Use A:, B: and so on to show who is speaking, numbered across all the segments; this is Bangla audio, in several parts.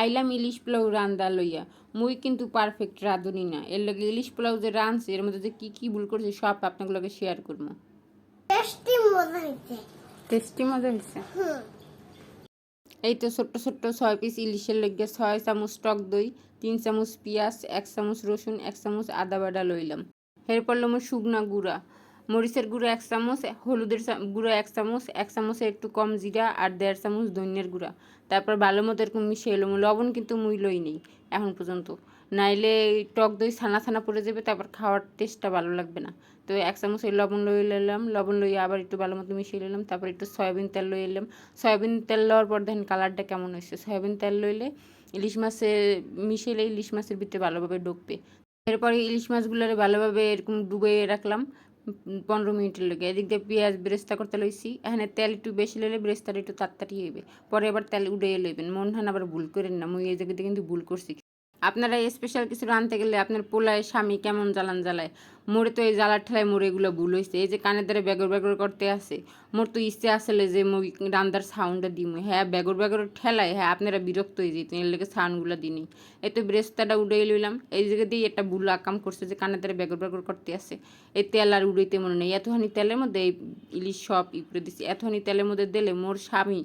A: আইলাম ইলিশ পোলাও রান্দা লইয়া। মুই কিন্তু পারফেক্ট রাঁধুনি না। এর লগে ইলিশ পোলাও যে রাঁধছে এর মধ্যে যে কি কি ভুল করছে সব আপনার লগে শেয়ার করব।
B: টেস্টি মজা হয়েছে
A: টেস্টি মজা হয়েছে এই তো ছোট্ট ছোট্ট ছয় পিস ইলিশের লগে ছয় চামচ টক দই তিন চামচ পেঁয়াজ এক চামচ রসুন এক চামচ আদা বাটা লইলাম। এরপর লম শুকনা গুঁড়া। মরিচের গুঁড়া এক চামচ, হলুদের গুঁড়া এক চামচ, এক চামচে একটু কম জিরা আর দেড় চামচ ধনিয়ার গুঁড়া। তারপর ভালো মতো এরকম মিশিয়ে এলাম লবণ কিন্তু মুই লই নেই এখন পর্যন্ত। নাইলে টক দই ছানা ছানা পড়ে যাবে, তারপর খাওয়ার টেস্টটা ভালো লাগবে না। তো এক চামচ এই লবণ লই নিলাম, লবণ লইয়ে আবার একটু ভালো মতো মিশিয়ে নিলাম, তারপর একটু সয়াবিন তেল লই এলাম। সয়াবিন তেল লওয়ার পর দেখেন কালারটা কেমন হয়েছে। সয়াবিন তেল লইলে ইলিশ মাছে মিশিয়ে ইলিশ মাছের ভিতরে ভালোভাবে ঢুকবে এরপরে ইলিশ মাছগুলোরে ভালোভাবে এরকম ডুবে রাখলাম। পনেরো মিনিটের লেগে। এদিক দিয়ে পেঁয়াজ বেরেস্তা করতে লইছি। এখানে তেল একটু বেশি লইলে বেরেস্তাটা একটু তাড়াতাড়ি হইবে। পরে আবার তেল উড়ে লইবেন। মন হান আবার ভুল করেন না। মুই এই জায়গাতে কিন্তু ভুল করছি। আপনারা স্পেশাল কিছু রাঁধতে গেলে আপনার পোলায় স্বামী কেমন জ্বালান জ্বালায়? মোরে তো এই জ্বালার ঠেলায় মোরে এগুলো ভুল হয়েছে এই যে কানের দ্বারা বেগর বেগর করতে আসে, মোর তো ইচ্ছে আসলে যে মই রান্দার সাউন্ডটা দিম। হ্যাঁ বেগর বেগর ঠেলায় হ্যাঁ আপনারা বিরক্ত হয়ে যেতেন, এর লেগে সাউন্ডগুলো দিনই এই তো ব্রেস্তাটা উড়ে লইলাম। এই জায়গা দিয়ে একটা ভুল আকাম করছে যে কানের দ্বারা বেগর বেগর করতে আসে। এই তেল আর উড়াইতে মনে নেই। এতখানি তেলের মধ্যে এই ইলিশ সব ই করে দিছি। এতখানি তেলের মধ্যে দিলে মোর স্বামী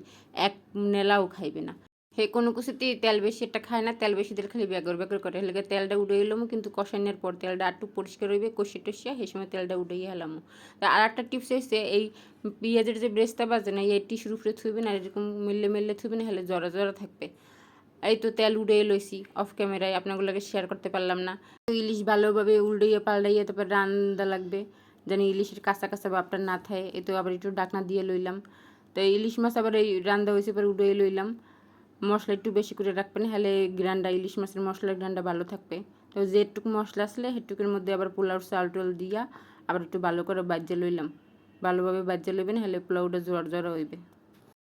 A: এক নেলাও খাইবে না। হে, কোনো কিছুতেই তেল বেশি একটা খায় না, তেল বেশি দিলে খালি বেগর বেগর করে। হেলে তেলটা উড়ে এলাম, কিন্তু কষানোর পর তেলটা একটু পরিষ্কার হইবে কষে টসিয়া সেই সময় তেলটা উড়াইয়া হেলাম আর একটা টিপস হচ্ছে এই পেঁয়াজের যে ব্রেস্তা বাজে না, এই টিসুর উপরে থুইবে না, এরকম মিললে মিললে থুইবে না, হেলে জরা জরা থাকবে। এই তো তেল উড়ে লইছি অফ ক্যামেরায়, আপনাগুলোকে শেয়ার করতে পারলাম না। ইলিশ ভালোভাবে উল্টাইয়া পাল্টাইয়া তারপর রান্দা লাগবে, যেন ইলিশের কাঁচা কাঁচা ভাবটা না থাকে। এই তো আবার একটু ডাকনা দিয়ে লইলাম। তো ইলিশ মাছ আবার এই রান্দা হয়েছে পরে উড়ে লইলাম। মশলা একটু বেশি করে রাখবেন, হলে গ্রান্ডা, ইলিশ মাছের মশলার গ্রান্ডা ভালো থাকবে। তো যেটুকু মশলা আসলে সেটুকুর মধ্যে আবার পোলাও চাল টল দিয়া আবার একটু ভালো করে বাজ্যে লইলাম। ভালোভাবে বাজ্যে লইবেন, হলে পোলাওটা জোয়ার জোয়ার হইবে।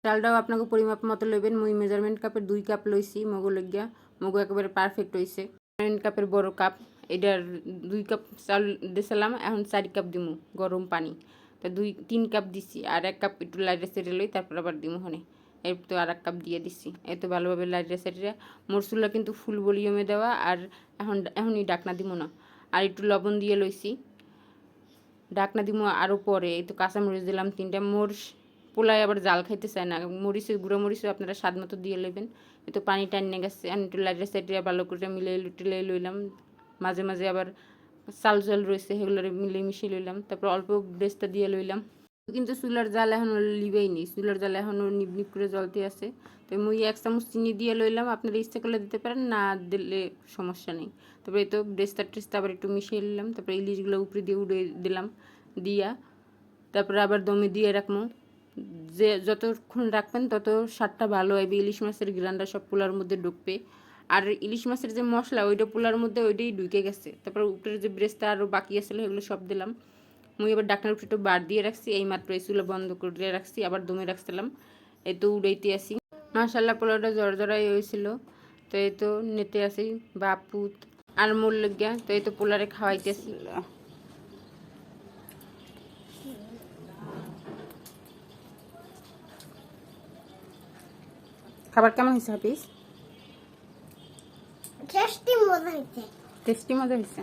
A: চালটাও আপনাকে পরিমাপ মতো লইবেন। মুই মেজারমেন্ট কাপের দুই কাপ লইছি, মগু লইগিয়া মগু একেবারে পারফেক্ট হইছে। মেজারমেন্ট কাপের বড় কাপ এটার দুই কাপ চাল দিয়েছিলাম এখন চারি কাপ দিমু গরম পানি। তা দুই, তিন কাপ দিছি, আর এক কাপ একটু লাইটে সেটে লই, তারপর আবার দিমু হনে। এই তো আর এক কাপ দিয়ে দিছি। এই তো ভালোভাবে লাইটে সেটে মরসুলা কিন্তু ফুল ভলিউমে দেওয়া আর এখন, এখনই ডাকনা দিব না। আর একটু লবণ দিয়ে লইছি। ডাকনা দিমু আরও পরে। এই তো কাঁচামরিচ দিলাম তিনটা। মোর পোলায় আবার জাল খাইতে চায় না। মরিচের গুঁড়ো মরিচও আপনারা স্বাদ মতো দিয়ে নেবেন এই তো পানি টানিয়ে গেছে। আমি একটু লাইটের সাইডে ভালো করে মিলে লুটিলে লইলাম। মাঝে মাঝে আবার চাল চাল রয়েছে সেগুলো মিলে মিশিয়ে লইলাম। তারপর অল্প ব্রেস্তা দিয়ে লইলাম। কিন্তু চুলার জাল এখনও লিবেই নি চুলার জাল এখনও নিব করে জ্বলতে আছে। তো মুই এক চামচ চিনি দিয়ে লইলাম, আপনারা ইচ্ছা করলে দিতে পারেন, না দিলে সমস্যা নেই। তারপরে তো ব্রেস্তা টেস্তা আবার একটু মিশিয়ে নিলাম, তারপরে ইলিশগুলো উপরে দিয়ে উড়ে দিলাম, দিয়া। তারপরে আবার দমে দিয়ে রাখব। যে যতক্ষণ রাখবেন তত স্বাদটা ভালো হবে, ইলিশ মাছের গ্রানটা সব পোলার মধ্যে ঢুকবে। আর ইলিশ মাছের যে মশলা, ওইটা পোলার মধ্যে ওইটাই ঢুকে গেছে। তারপর উপরের যে ব্রেস্তা আরও বাকি আসলে এগুলো সব দিলাম। মুই এবার ডাকনার উপরে একটু বার দিয়ে রাখছি এই মাত্র এই চুলো বন্ধ করে রাখছি আবার দমে রাখছিলাম এই তো উড়াইতে আসি। মাসাল্লাহ পোলাওটা জর জরাই হয়েছিল তো এই তো নেতে আসি বাপুত আর মোর লজ্ঞা তো এই তো পোলারে খাওয়াইতে আসি। খাবার কেমন হয়েছে হাফিস
B: টেস্টি মজা হয়েছে।
A: টেস্টি মজা হয়েছে?